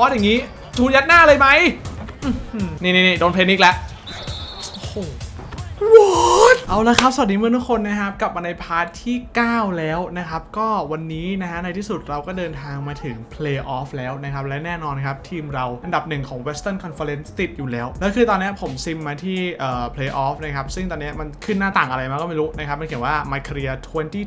อสอย่างนี้ชูยัดหน้าเลยไหมนี่นี่นี่โดนเพนิกแล้วโอ้โห เอาละครับ สวัสดีเพื่อนทุกคนนะครับ กลับมาในพาร์ทที่ 9 แล้วนะครับ ก็วันนี้นะฮะในที่สุดเราก็เดินทางมาถึง Playoff แล้วนะครับ และแน่นอนครับ ทีมเราอันดับหนึ่งของ Western Conference ติดอยู่แล้ว แล้วคือตอนนี้ผมซิมมาที่เอ่อ Playoff นะครับ ซึ่งตอนนี้มันขึ้นหน้าต่างอะไรมาก็ไม่รู้นะครับ มันเขียนว่า My Career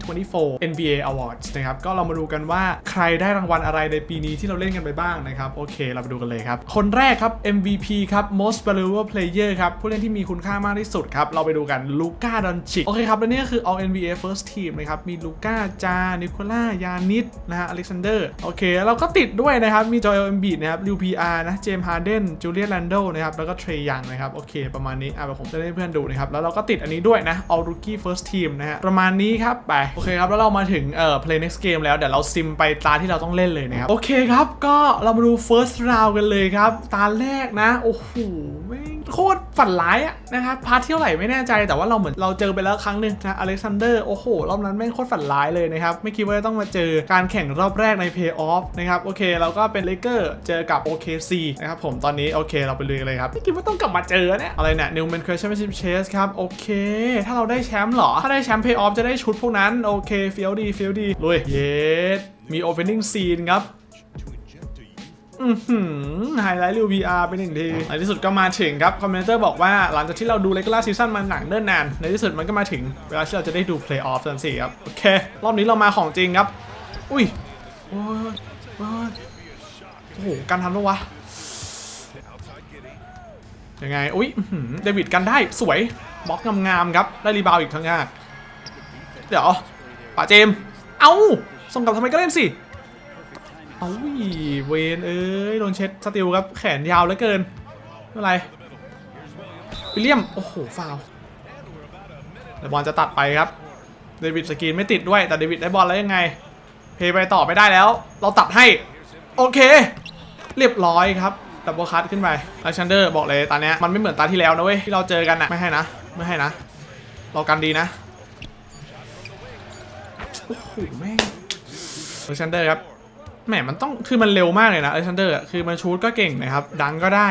2024 NBA Awards นะครับ ก็เรามาดูกันว่าใครได้รางวัลอะไรในปีนี้ที่เราเล่นกันไปบ้างนะครับโอเค เราไปดูกันเลยครับคนแรกครับ MVP ครับ Most Valuable Player ครับผู้เล่นที่มีคุณค่ามากที่สุดครับเราไปดูกันลูก้าดอนชิก โอเคครับ และนี่ก็คือ All NBA First Team นะครับ มีลูก้าจา นิโคล่ายานิดนะฮะอเล็กซานเดอร์โอเคแล้วเราก็ติดด้วยนะครับ มีจอยเอ็มบีนะครับลิวพีอาร์นะเจมส์ฮาร์เดนจูเลียนแลนโดนะครับแล้วก็เทรยังนะครับโอเค ประมาณนี้อะผมจะให้เพื่อนดูนะครับแล้วเราก็ติดอันนี้ด้วยนะ All Rookie First Team นะฮะประมาณนี้ครับไปโอเคครับแล้วเรามาถึงเอ่อ Play Next Game แล้วเดี๋ยวเราซิมไปตาที่เราต้องเล่นเลยนะครับโอเคครับก็เรามาดู First Round กันเลยครับตาแรกนะโอ้โหแม่งโคตรฝันร้ายอะนะครับพาร์ทที่เท่าไหร่ไม่แน่ใจแต่ว่าเราเหมือนเราเจอไปแล้วครั้งหนึ่งนะอเล็กซานเดอร์โอ้โห รอบนั้นแม่งโคตรฝันร้ายเลยนะครับ ไม่คิดว่าจะต้องมาเจอการแข่งรอบแรกใน Play Off นะครับ โอเคเราก็เป็นเลเกอร์เจอกับ OKC นะครับผมตอนนี้โอเคเราไปลุยกันเลยครับ ไม่คิดว่าต้องกลับมาเจอเนี่ยอะไรเนี่ย New Man Crush Championship Chase ครับโอเค ถ้าเราได้แชมป์หรอ ถ้าได้แชมป์ Play Off จะได้ชุดพวกนั้นโอเคเฟี้ยวดีเฟี้ยวดีลุยเยสมี Opening Scene ครับ ไฮไลท์ริว VR เป็นหนึ่งทีในที่สุดก็มาถึงครับ คอมเมนเตอร์บอกว่าหลังจากที่เราดูเลกล่าซีซั่นมาหนังเนิ่นนาน ในที่สุดมันก็มาถึงเวลาที่เราจะได้ดูเพลย์ออฟสันสี่ครับ โอเค รอบนี้เรามาของจริงครับ อุ้ยโอ้ยโอ้โหกันทันปะวะยังไง อุ้ยเดวิดกันได้สวยบล็อกงามๆครับ ได้รีบาวอีกทั้งงานเดี๋ยวป่าเจม เอ้า ส่งกลับทำไมก็เล่นสิ เอาวิเวนเอ้ยโดนเช็ดสติลครับแขนยาวเหลือเกินไม่เป็นไรวิลเลียม โอ้โหฟาวแต่บอลจะตัดไปครับเดวิดสกรีนไม่ติดด้วยแต่เดวิดได้บอลแล้วยังไง เพย์ไปต่อไม่ได้แล้ว เราตัดให้ โอเค เรียบร้อยครับดับเบิลคัตขึ้นไปอเล็กซานเดอร์บอกเลยตอนเนี้ยมันไม่เหมือนตาที่แล้วนะเว้ยที่เราเจอกันอะไม่ให้นะ ไม่ให้นะเรากันดีนะโอ้โหแม่งอเล็กซานเดอร์ครับ แหมมันต้องคือมันเร็วมากเลยนะอเล็กซานเดอร์คือมันชูดก็เก่งนะครับ ดังก็ได้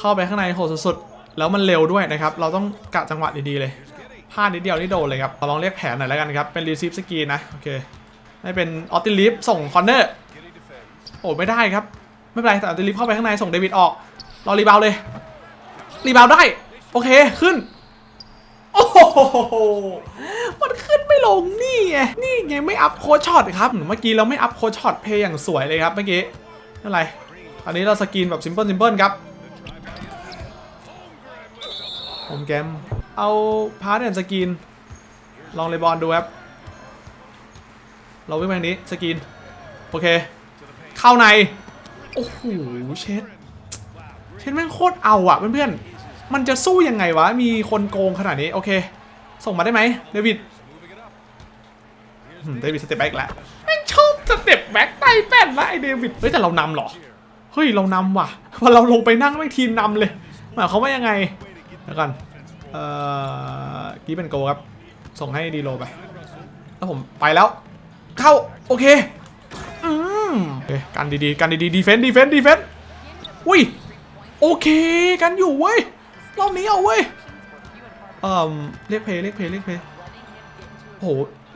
เข้าไปข้างในโหดสุดๆ แล้วมันเร็วด้วยนะครับ เราต้องกะจังหวะดีๆเลยพลาดนิดเดียวนี่โดนเลยครับเราลองเรียกแผนหน่อยแล้วกันครับ เป็นรีซีฟสกีนะ โอเคให้เป็นออตติลิฟส่งคอนเนอร์โอ้ไม่ได้ครับ ไม่เป็นไรแต่ออตติลิฟเข้าไปข้างในส่งเดวิดออกรอรีบาวเลยรีบาวได้ โอเคขึ้น โอ้โหมันขึ้นไม่ลงนี่ไง นี่ไงไม่อัพโคช็อตครับ เมื่อกี้เราไม่อัพโคช็อตเพย์อย่างสวยเลยครับเมื่อกี้ไม่เป็นไร อันนี้เราสกรีนแบบซิมเพิลซิมเพิลครับโฮมแกม เอาพาร์ทแอนสกรีนลองเลบอลดูครับเราวิ่งไปทางนี้สกรีนโอเค เข้าใน โอ้โหเช็ดเช็ดแม่งโคตรเอาอะเพื่อนๆ มันจะสู้ยังไงวะ มีคนโกงขนาดนี้ โอเค ส่งมาได้ไหมเดวิดเดวิดสเต็ปแบ็กแล้วแม่งชอบสเต็ปแบ็กไตแป้นละไอเดวิด เฮ้ย แต่เรานำเหรอ เฮ้ย เรานำว่ะ พอเราลงไปนั่งไม่ทีมนำเลยหมายความว่ายังไงแล้วก่อนเอ่อกี้เป็นโกครับ ส่งให้ดีโลไป แล้วผมไปแล้ว เข้า โอเค อืมโอเคกันดีๆ กันดีๆ ดีเฟนต์ดีเฟนต์ดีเฟนต์อุ้ย โอเค กันอยู่เว้ย รอบนี้เอาเว้ยเอ่อเรียกเพย์เรียกเพย์เรียกเพย์โอ้โห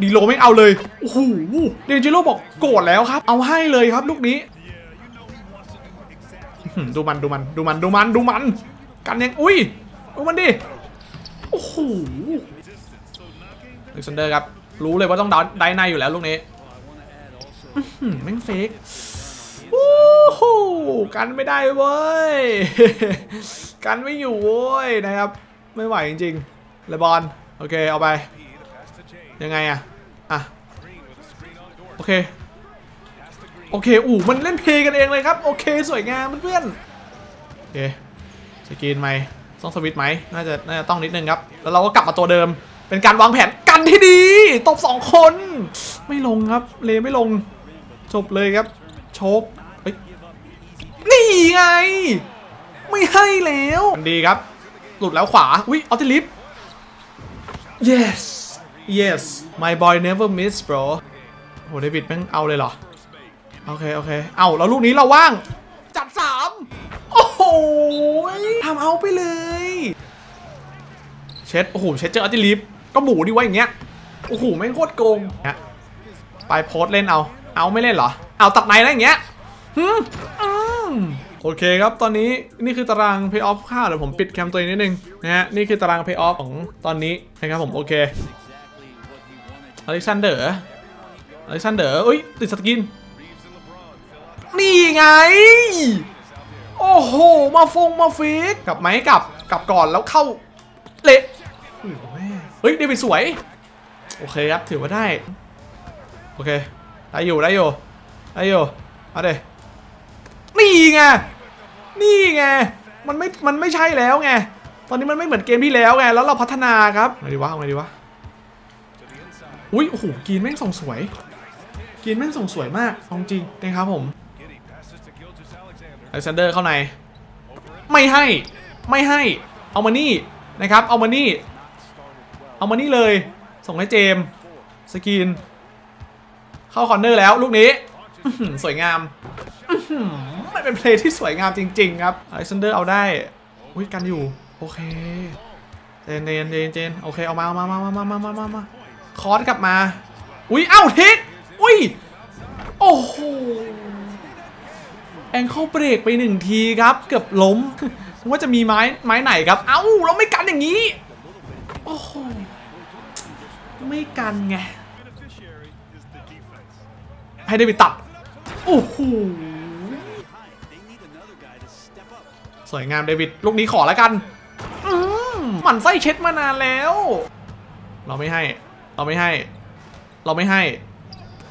ดีโลไม่เอาเลยโอ้โหเดนจิโร่บอกโกรธแล้วครับ เอาให้เลยครับลูกนี้ดูมันดูมันดูมันดูมันดูมัน กันยังอุ้ยดูมันดิโอ้โหเล็กซานเดอร์ครับ รู้เลยว่าต้องด่าไดในอยู่แล้วลูกนี้แม่งเฟก โหกันไม่ได้เว้ย กันไม่อยู่เว้ยนะครับ ไม่ไหวจริงๆเลบอนโอเคเอาไป ยังไงอะอะ โอเค โอเคอู๋มันเล่นเพลงกันเองเลยครับ โอเค สวยงามเพื่อนโอเคสกรีนไหมต้องสวิตไหมน่าจะน่าจะต้องนิดนึงครับ แล้วเราก็กลับมาตัวเดิม เป็นการวางแผนกันที่ดี ตบสองคน ไม่ลงครับ เลไม่ลง จบเลยครับ โชกเฮ้ยนี่ ไง ไม่ให้แล้วดีครับ หลุดแล้วขวาอุ้ยออติลิฟ yes yes my boy never miss bro โหเดวิดแม่งเอาเลยเหรอ โอเค โอเค เอาแล้วลูกนี้เราว่าง จัดทำเอาไปเลย เช็ด โอ้โห เช็ดเจออัลติลิฟ ก็หมูดิวะอย่างเงี้ย โอ้โห แม่งโคตรโกงเนี่ยไปโพสต์เล่นเอา เอาไม่เล่นเหรอ เอาตัดในแล้วอย่างเงี้ยหืมอืม โอเคครับ ตอนนี้นี่คือตาราง pay off ค่าเดี๋ยวผมปิดแคมตัวเองนิดนึงนะฮะ นี่คือตาราง pay off ของตอนนี้นะครับผม โอเคอเล็กซานเดอร์อเล็กซานเดอร์อุ้ยติดสกิน นี่ไง โอ้โห มาฟงมาฟิกกลับไหมกลับกลับก่อนแล้วเข้า เละอุ้ยแม่เฮ้ยเดวิดสวย โอเคครับ ถือว่าได้ โอเค ได้อยู่ได้อยู่ได้อยู่เอาเด นี่ไงนี่ไงมันไม่มันไม่ใช่แล้วไงตอนนี้มันไม่เหมือนเกมที่แล้วไงแล้วเราพัฒนาครับไงดีวะไงดีวะอุ้ยโอ้โหกีนแม่งส่งสวยกีนแม่งส่งสวยมากอาจริงนะครับผมอเล็กซานเดอร์เข้าใน ไม่ให้ไม่ให้เอามานี่นะครับ เอามานี่ เอามานี่เลย ส่งให้เจมสกีนเข้าคอร์เนอร์แล้วลูกนี้ สวยงาม เป็นเพลงที่สวยงามจริง ๆ ครับไอเซันเดอร์เอาได้ อุ้ยกันอยู่ โอเคเจนเจนเจนเจนโอเค เอามาเอามามามามามามาคอร์สกลับมา อุ้ยเอ้าทิศอุ้ย โอ้โห แองเคิลเบรกไปหนึ่งทีครับ เกือบล้ม ว่าจะมีไม้ไม้ไหนครับ เอ้าเราไม่กันอย่างนี้ โอ้โห ไม่กันไง ให้ได้ไปตัด โอ้โห สวยงามเดวิดลูกนี้ขอแล้วกันอืมหมันไส้เช็ดมานานแล้ว เราไม่ให้ เราไม่ให้ เราไม่ให้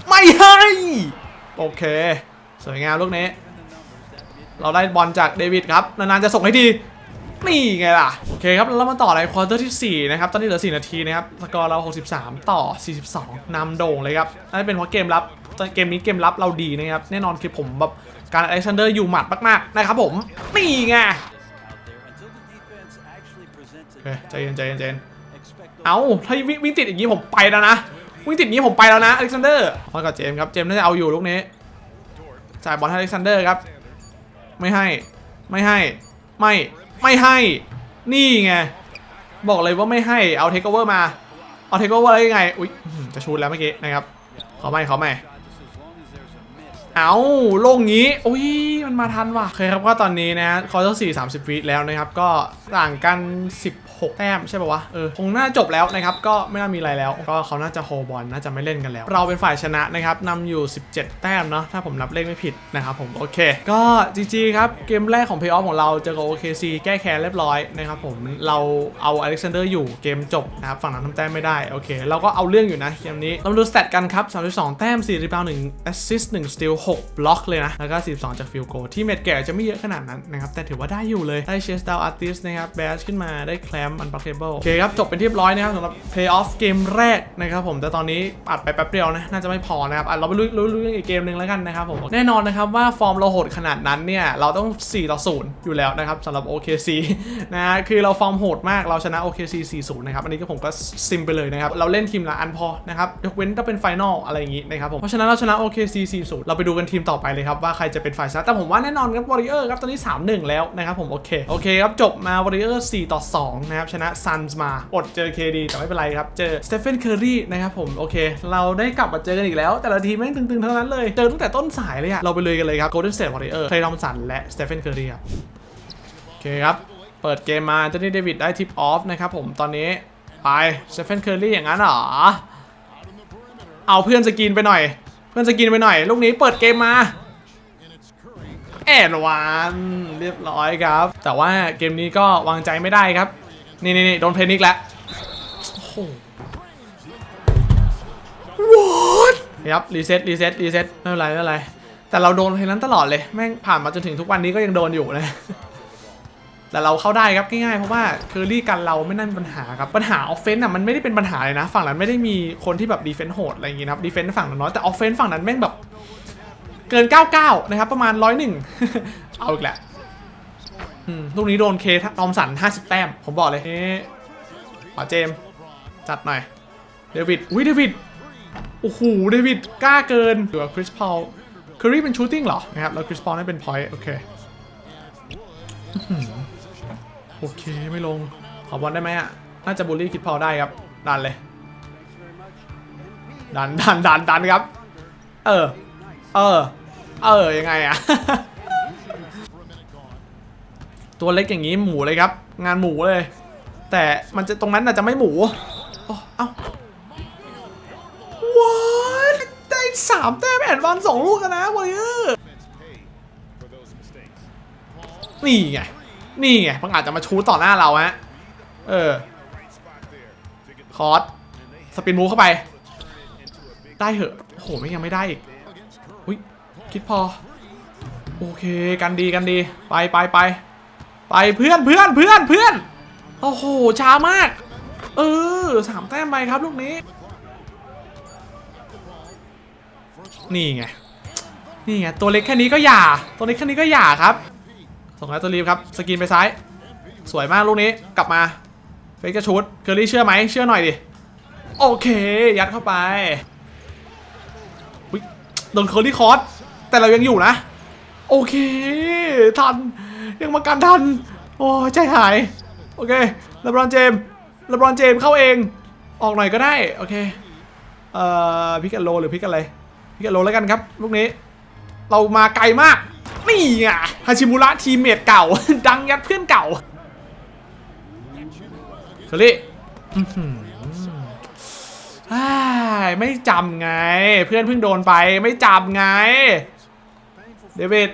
ไม่ให้ โอเค สวยงามลูกนี้ เราได้บอลจากเดวิดครับ นานๆจะส่งให้ดีนี่ไงล่ะ โอเคครับแล้วมาต่อในควอเตอร์ที่ 4 นะครับ ตอนนี้เหลือ 4 นาทีนะครับ สกอร์เรา 63 ต่อ 42 นำโด่งเลยครับนั่นเป็นเพราะเกมรับตอนเกมนี้เกมรับเราดีนะครับ แน่นอนคือผมแบบ การอเล็กซานเดอร์อยู่หมัดมากๆนะครับผม นี่ไงโอเคใจเย็นใจเย็นใจเย็นเอาถ้าวิ่งวิ่งติดอย่างนี้ผมไปแล้วนะ วิ่งติดอย่างนี้ผมไปแล้วนะอเล็กซานเดอร์มากับเจมส์ครับเจมส์น่าจะเอาอยู่ลูกนี้จ่ายบอลให้อเล็กซานเดอร์ครับ ไม่ให้ไม่ให้ไม่ไม่ให้ นี่ไงบอกเลยว่าไม่ให้เอาเทคโอเวอร์มา เอาเทคโอเวอร์ได้ยังไง อุ๊ยอื้อหือจะชูดแล้วเมื่อกี้นะครับขอไม่ขอไม่ เอาโล่งงี้อุ้ยมันมาทันว่ะโอเคครับก็ตอนนี้นะคอร์เตอร์สี่สามสิบวิแล้วนะครับ ก็ต่างกัน 16 แต้มใช่ป่าวะเออคงน่าจบแล้วนะครับก็ไม่น่ามีอะไรแล้ว ก็เขาน่าจะโฮบอลน่าจะไม่เล่นกันแล้ว เราเป็นฝ่ายชนะนะครับนำอยู่ 17 แต้มเนาะถ้าผมนับเลขไม่ผิดนะครับผมโอเค ก็จริงๆครับเกมแรกของเพย์ออฟของเราเจอกับ OKC แก้แค้นเรียบร้อยนะครับผมเราเอาอเล็กซานเดอร์อยู่เกมจบนะครับฝั่งนั้นทำแต้มไม่ได้โอเคเราก็เอาเรื่องอยู่นะเกมนี้เรามาดูสเตตกันครับ32 แต้ม4รีบาวด์1แอสซิสต์1สตีล6บล็อกเลยนะแล้วก็42จากฟิลโกที่เม็ดแก่จะไม่เยอะขนาดนั้นนะครับแต่ถือว่าได้อยู่เลยได้เชสดาวอาร์ติสนะครับแบชขึ้นมาได้แคลมอันบัคเคเบิลโอเคครับ จบเป็นที่เรียบร้อยนะครับสำหรับ Playoff เกมแรกนะครับผมแต่ตอนนี้อัดไปแป๊บเดียวนะ น่าจะไม่พอนะครับอะเราไปลุยลุยลุยอีกเกมหนึ่งแล้วกันนะครับผมแน่นอนนะครับว่าฟอร์มเราโหดขนาดนั้นเนี่ยเราต้อง 4 ต่อ 0 อยู่แล้วนะครับสำหรับ OKC นะฮะคือเราฟอร์มโหดมากเราชนะ OKC 4-0นะครับอันนี้ก็ผมก็ซิมไปเลยนะครับเราเล่นทีมละอันพอนะครับยกเว้นถ้าเป็นไฟนอลอะไรอย่างงี้นะครับผมเพราะฉะนั้นเราชนะ OKC 4-0เราไปดูกันทีมต่อไปเลยครับว่าใครจะเป็นฝ่ายชนะแต่ผมว่าแน่นอนครับ Warrior ครับตอนนี้ 3-1 แล้วนะครับผมโอเคโอเคครับจบมา Warrior 4ต่อ2นะครับ ชนะ Suns มาอดเจอ KD แต่ไม่เป็นไรครับ เจอ Stephen Curry นะครับผม โอเค เราได้กลับมาเจอกันอีกแล้ว แต่ละทีมแม่งตึงๆทั้งนั้นเลย เจอตั้งแต่ต้นสายเลยอะเราไปเลยกันเลยครับ Golden State Warrior Klay Thompson และ Stephen Curry ครับโอเคครับเปิดเกมมาเจนนี่เดวิดได้ทิปออฟนะครับผมตอนนี้ไปสเตฟนเคอร์รีอย่างนั้นเหรอเอาเพื่อนสกินไปหน่อย เพื่อนสกินไปหน่อย ลูกนี้เปิดเกมมาแอนวันเรียบร้อยครับ แต่ว่าเกมนี้ก็วางใจไม่ได้ครับ นี่นี่นี่โดนเพนิกแล้วโอ้โห What ครับรีเซ็ตรีเซ็ตรีเซ็ตไม่เป็นไรไม่เป็นไร แต่เราโดนเพลงนั้นตลอดเลย แม่งผ่านมาจนถึงทุกวันนี้ก็ยังโดนอยู่นะแต่เราเข้าได้ครับง่ายๆ เพราะว่าเคอรี่กันเราไม่น่ามีปัญหาครับ ปัญหาออฟเฟนต์อะมันไม่ได้เป็นปัญหาเลยนะ ฝั่งนั้นไม่ได้มีคนที่แบบดีเฟนต์โหดอะไรอย่างงี้นะครับดีเฟนต์ฝั่งนั้นน้อยแต่ออฟเฟนต์ฝั่งนั้นแม่งแบบ เกิน 99 นะครับ ประมาณ 101 เอาอีกแหละอืม ลูกนี้โดนเคทอมสัน 50 แต้ม ผมบอกเลยนี่ขอเจม จัดหน่อย เดวิดอุ้ยเดวิด โอ้โห เดวิด กล้าเกินหรือว่าคริสพอลเคอรีเป็นชูตติ้งเหรอ นะครับ แล้วคริสพอลนั่นเป็นพอยต์ โอเค โอเค ไม่ลง ขอบอลได้ไหมอะ น่าจะบูลลี่คิดพอได้ครับ ดันเลย ดันดันดันดันครับ เออ เออ เออ ยังไงอะ ตัวเล็กอย่างนี้หมูเลยครับ งานหมูเลย แต่มันจะตรงนั้นน่ะจะไม่หมูโอ้เอ้าว้ายได้สามแต้มแอนวันสองลูกกันนะวอลเลอร์นี่ไง นี่ไงมันอาจจะมาชูต่อหน้าเราฮะ เออ คอร์สสปินมูเข้าไป ได้เหอะโอ้โหไม่ยังไม่ได้อีกอุ้ยคิดพอ โอเค กันดีกันดี ไปไปไป ไปเพื่อนเพื่อนเพื่อนเพื่อนโอ้โหช้ามาก เออสามแต้มไปครับลูกนี้ นี่ไงนี่ไงตัวเล็กแค่นี้ก็หย่า ตัวเล็กแค่นี้ก็หย่าครับ ส่งให้ตัวรีบครับ สกินไปซ้าย สวยมากลูกนี้กลับมาเฟกจะชุดเคอรี่เชื่อไหมเชื่อหน่อยดิโอเค ยัดเข้าไปโดนเคอรี่คอร์สแต่เรายังอยู่นะ โอเค ทัน ยังมากันทัน โอ้ใจหาย โอเคเลบรอนเจมเลบรอนเจมเข้าเอง ออกหน่อยก็ได้ โอเค เอ่อพิกันโลหรือพิกกันอะไรพิกกันโลแล้วกันครับ ลูกนี้ เรามาไกลมาก นี่ไงฮาชิมุระทีมเมทเก่า ดังยัดเพื่อนเก่าเคอรี่ไม่จำไง เพื่อนเพิ่งโดนไป ไม่จำไง เดวิด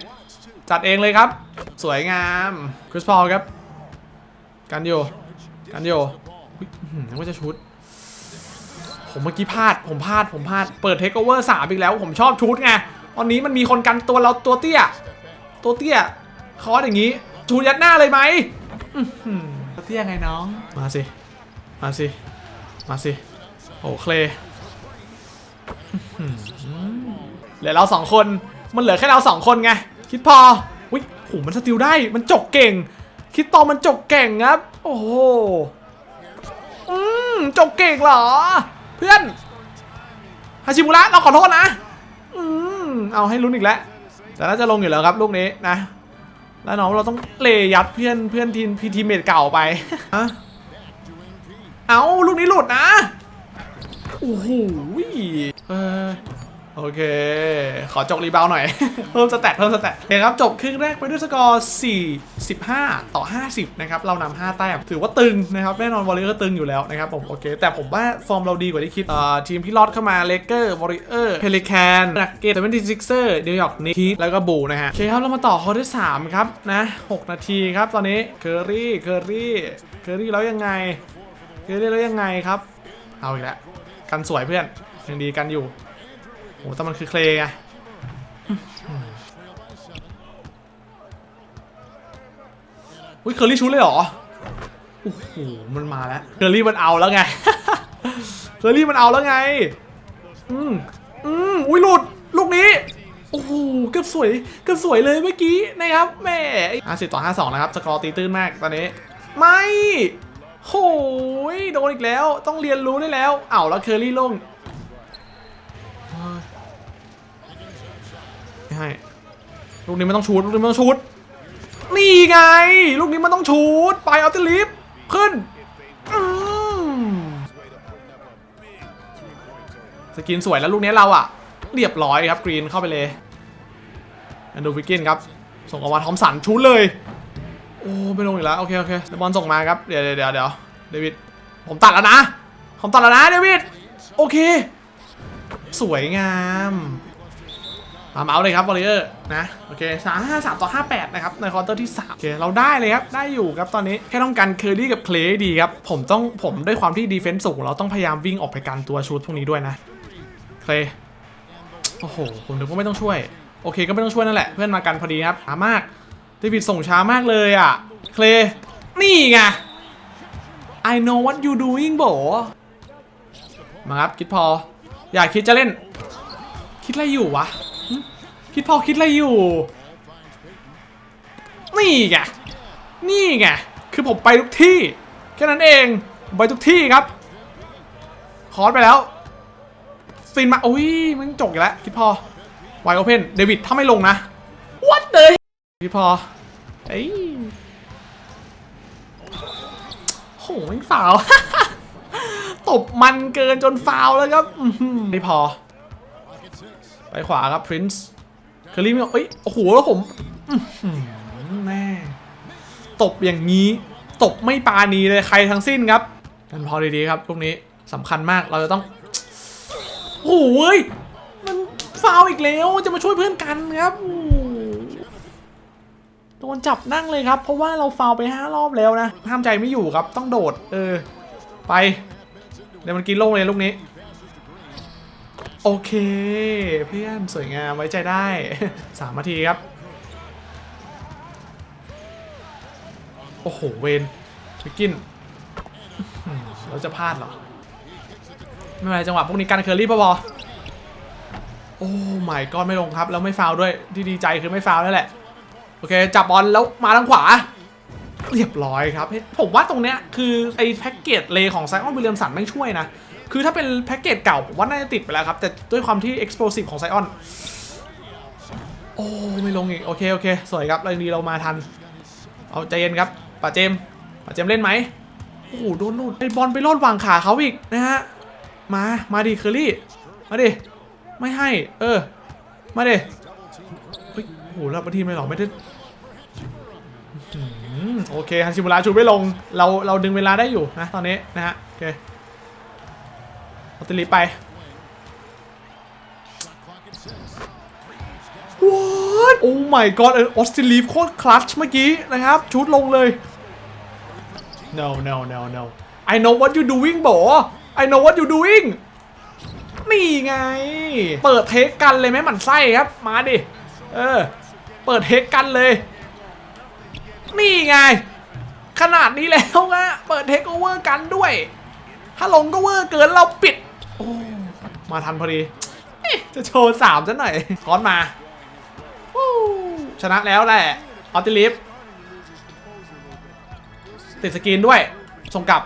จัดเองเลยครับ สวยงามคริสพอลครับ กันโยกันโยอุ๊ยอื้อหือนึกว่าจะชุด ผมเมื่อกี้พลาด ผมพลาดผมพลาดเปิดเทคโอเวอร์สามอีกแล้ว ผมชอบชุดไงตอนนี้มันมีคนกันตัวเราตัวเตี้ย ตัวเตี้ยคอสอย่างนี้ชูยัดหน้าเลยไหมตัวเตี้ยไงน้อง มาสิ มาสิ มาสิ โอ้เคลเหลือเราสองคน มันเหลือแค่เราสองคนไง คิดพออุ้ยโหมันสติลได้มันจกเก่ง คิดตอมันจกเก่งครับ โอ้โหอืมจกเก่งเหรอ เพื่อนฮาชิมุระเราขอโทษนะ อืมเอาให้ลุ้นอีกแล้ว แต่น่าจะลงอยู่แล้วครับลูกนี้นะ แล้วน้องเราต้องเลยัดเพื่อนเพื่อนทีมพีทีเมทเก่าไปฮะเอาลูกนี้หลุดนะ โอ้โหเออ โอเค ขอจกรีบาวหน่อย เพิ่มสแตทเพิ่มสแตทโอเคครับจบครึ่งแรกไปด้วยสกอร์4 15ต่อ 50 นะครับ เรานำ5แต้มถือว่าตึงนะครับ แน่นอนวอลเลอร์ตึงอยู่แล้วนะครับผม โอเค แต่ผมว่าฟอร์มเราดีกว่าที่คิดอ่าทีมที่รอดเข้ามาเลเกอร์วอริเออร์เพลิแคนนักเกตเซเวนตี้ซิกเซอร์นิวยอร์กนิกแล้วก็บูนะฮะโอเคครับ เรามาต่อข้อที่3ครับนะ6นาทีครับตอนนี้เคอรี่เคอรี่เคอรี่แล้วยังไงเคอรี่แล้วยังไงครับเอาอีกแล้วกันสวยเพื่อนยังดีกันอยู่ อ้แต่มันคือเคลย์ไงอุ้ยเคอรี่ชุดเลยเหรอ โอ้โห มันมาแล้ว เคอรี่มันเอาแล้วไง เคอรี่มันเอาแล้วไง อืมอืมอุ้ยหลุด ลูกนี้ โอ้โห เกือบสวย เกือบสวยเลยเมื่อกี้นะครับแม่ห้าสิบต่อห้าสองนะครับ สกอร์ตีตื้นมากตอนนี้ ไม่โหยโดนอีกแล้ว ต้องเรียนรู้ได้แล้ว เอาแล้วเคอรี่ลง ไม่ ให้ลูกนี้มันต้องชูดลูกนี้มันต้องชูดนี่ไง ลูกนี้มันต้องชูดไปเอาติลิฟขึ้นสกินสวยแล้วลูกนี้เราอะเรียบร้อยครับกรีนเข้าไปเลยแอนดูวิกกินครับ ส่งออกมาทอมสันชูดเลย โอ้ไม่ลงอีกแล้ว โอเค โอเคเดบอลส่งมาครับ เดี๋ยวเดี๋ยวเดี๋ยวเดวิดผมตัดแล้วนะ ผมตัดแล้วนะเดวิดโอเค สวยงาม ตามเอาเลยครับวอลเลอร์นะโอเคสามห้าสามต่อห้าแปดนะครับในควอเตอร์ที่สามโอเคเราได้เลยครับ ได้อยู่ครับตอนนี้แค่ต้องการเคอรี่กับเคลย์ดีครับ ผมต้องผมด้วยความที่ดีเฟนซ์สูง เราต้องพยายามวิ่งออกไปกันตัวชูตพวกนี้ด้วยนะเคลย์โอ้โห ผมนึกว่าไม่ต้องช่วย โอเคก็ไม่ต้องช่วยนั่นแหละ เพื่อนมากันพอดีครับช้ามากเดวิดส่งช้ามากเลยอะเคลย์นี่ไง I know what you doing โบมาครับคิดพอ อยากคิดจะเล่น คิดอะไรอยู่วะ คิดพอคิดอะไรอยู่ นี่ไง นี่ไง คือผมไปทุกที่ แค่นั้นเองไปทุกที่ครับ คอร์สไปแล้วฟินมาโอ้ยมันจกอีกแล้วคิดพอไวโอเพนเดวิดถ้าไม่ลงนะ what the คิดพอเอ้ยไม่ฟาวตบมันเกินจนฟาวแล้วครับไม่พอ ไปขวาครับพรินซ์ เคอรี่ไม่เอ้ยโอ้โหแล้วผมแม่ตบอย่างนี้ ตบไม่ปานีเลยใครทั้งสิ้นครับกันพอดีๆครับพวกนี้สำคัญมากเราจะต้องโอ้โหเว้ยมันฟาวอีกแล้วจะมาช่วยเพื่อนกันครับโอ้โหโดนจับนั่งเลยครับ เพราะว่าเราฟาวไปห้ารอบแล้วนะห้ามใจไม่อยู่ครับต้องโดด เออ ไปเดี๋ยวมันกินโล่งเลยลูกนี้ โอเค เพื่อนสวยงามไว้ใจได้สามนาทีครับ โอ้โห เวนวิกิน เราจะพลาดเหรอ ไม่เป็นไรจังหวะพวกนี้กันเคอรี่ปะบอโอ้ไม่ก็ไม่ลงครับ แล้วไม่ฟาวด้วย ที่ดีใจคือไม่ฟาวนั่นแหละ โอเค จับบอลแล้วมาทางขวา เรียบร้อยครับ ผมว่าตรงเนี้ยคือไอ้แพ็กเกจเลของไซออนวิลเลียมสันไม่ช่วยนะ คือถ้าเป็นแพ็กเกจเก่าผมว่าน่าจะติดไปแล้วครับ แต่ด้วยความที่ explosive ของไซออน โอ้ ไม่ลงอีก โอเค โอเค สวยครับเราดีเรามาทัน เอาใจเย็นครับป่าเจมป่าเจมเล่นไหมโอ้โหโดนนู่นไอ้บอลไปโลดวางขาเขาอีกนะฮะ มา มาดิเคอรี่ มาดิ ไม่ให้ เออ มาดิโอ้โหรับมาทีไม่หรอไม่ได้โอเคฮันชิมุระชูไม่ลง เราเราดึงเวลาได้อยู่นะตอนนี้นะฮะ โอเค เอาติลีไป What โอ้ my god เออออสติลีฟโคตรคลัตช์เมื่อกี้นะครับ ชุดลงเลย no no no no I know what you doing โบ I know what you doing นี่ไง เปิดเทคกันเลยไหมหมันไส้ครับ มาดิ เออ เปิดเทคกันเลย นี่ไง ขนาดนี้แล้วอะเปิดเทคโอเวอร์กันด้วย ถ้าลงก็เวอร์เกินเราปิด โอ้มาทันพอดีเอ๊ะจะโชว์สามซะหน่อยคอนมาวู้ชนะแล้วแหละออติลิฟติดสกรีนด้วย ส่งกลับ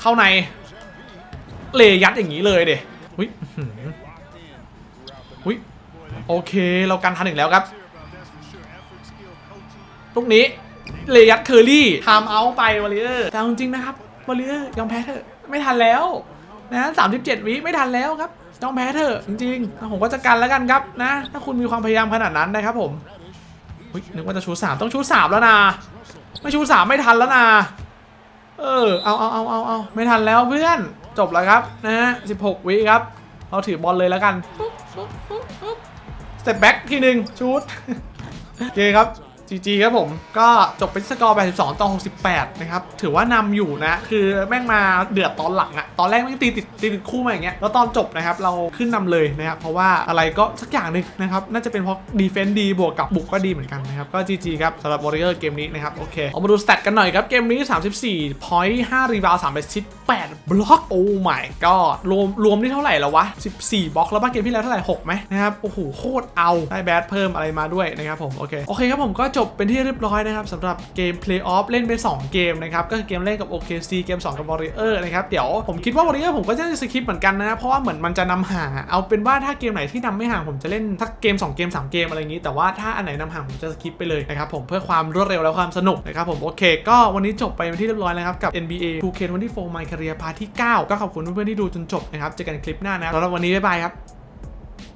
เข้าใน เลยัดอย่างนี้เลยเด็หุ้ยอื้อหือหุ้ยโอเค เรากันทันอีกแล้วครับลูกนี้เลยัดเคอรี่ทำเอาไปวอลเลเยอร์แต่เอาจริงๆนะครับวอลเลเยอร์ยอมแพ้เถอะ ไม่ทันแล้ว นะสามสิบเจ็ดวิไม่ทันแล้วครับยอมแพ้เถอะจริงๆผมก็จะกันแล้วกันครับนะ ถ้าคุณมีความพยายามขนาดนั้นนะครับผมหุ้ยนึกว่าจะชูสามต้องชูสามแล้วนะ ไม่ชูสามไม่ทันแล้วนะ เออ เอาเอาเอาเอาเอาไม่ทันแล้วเพื่อน จบแล้วครับนะฮะ16วิครับ เราถือบอลเลยแล้วกันสเต็ปแบ็กทีหนึ่งชูดโอเคครับ GG ครับผมก็จบเป็นสกอร์ 82 ต่อ 68 นะครับ ถือว่านำอยู่นะ คือแม่งมาเดือดตอนหลังอะตอนแรกแม่งตีติดตีติดคู่มาอย่างเงี้ยแล้วตอนจบนะครับ เราขึ้นนำเลยนะครับ เพราะว่าอะไรก็สักอย่างหนึ่งนะครับ น่าจะเป็นเพราะดีเฟนต์ดีบวกกับบุกก็ดีเหมือนกันนะครับ ก็ GG ครับสำหรับ Warrior เกมนี้นะครับโอเคเอามาดูสเตตกันหน่อยครับเกมนี้ 34 point 5รีบาว3 a s ซิต 8 บล็อกโอ้ my god รวมรวมนี่เท่าไหร่แล้ววะ 14 บล็อกแล้วบ้าเกมที่แล้วเท่าไหร่ 6ไหมนะครับ โอ้โห โคตรเอา ได้แบดเพิ่มอะไรมาด้วยนะครับผม โอเค โอเคครับผมก็จบเป็นที่เรียบร้อยนะครับสำหรับเกม Playoff เล่นไป 2 เกมนะครับ ก็คือเกมแรกกับ OKC เกม 2 กับ Warrior นะครับ เดี๋ยวผมคิดว่า Warrior ผมก็จะสคิปเหมือนกันนะ เพราะว่าเหมือนมันจะนำห่างเอาเป็นว่าถ้าเกมไหนที่นำไม่ห่างผมจะเล่นทักเกม 2 เกม 3 เกมอะไรอย่างนี้ แต่ว่าถ้าอันไหนนำห่างผมจะสคิปไปเลยนะครับผมเพื่อความรวดเร็วและความสนุกนะครับผมโอเค ก็วันนี้จบไปเป็นที่เรียบร้อยแล้วครับกับ NBA 2K24 My Career Part ที่ 9 ก็ขอบคุณเพื่อนๆที่ดูจนจบนะครับ เจอกันคลิปหน้านะครับสำหรับวันนี้บ๊ายบายครับ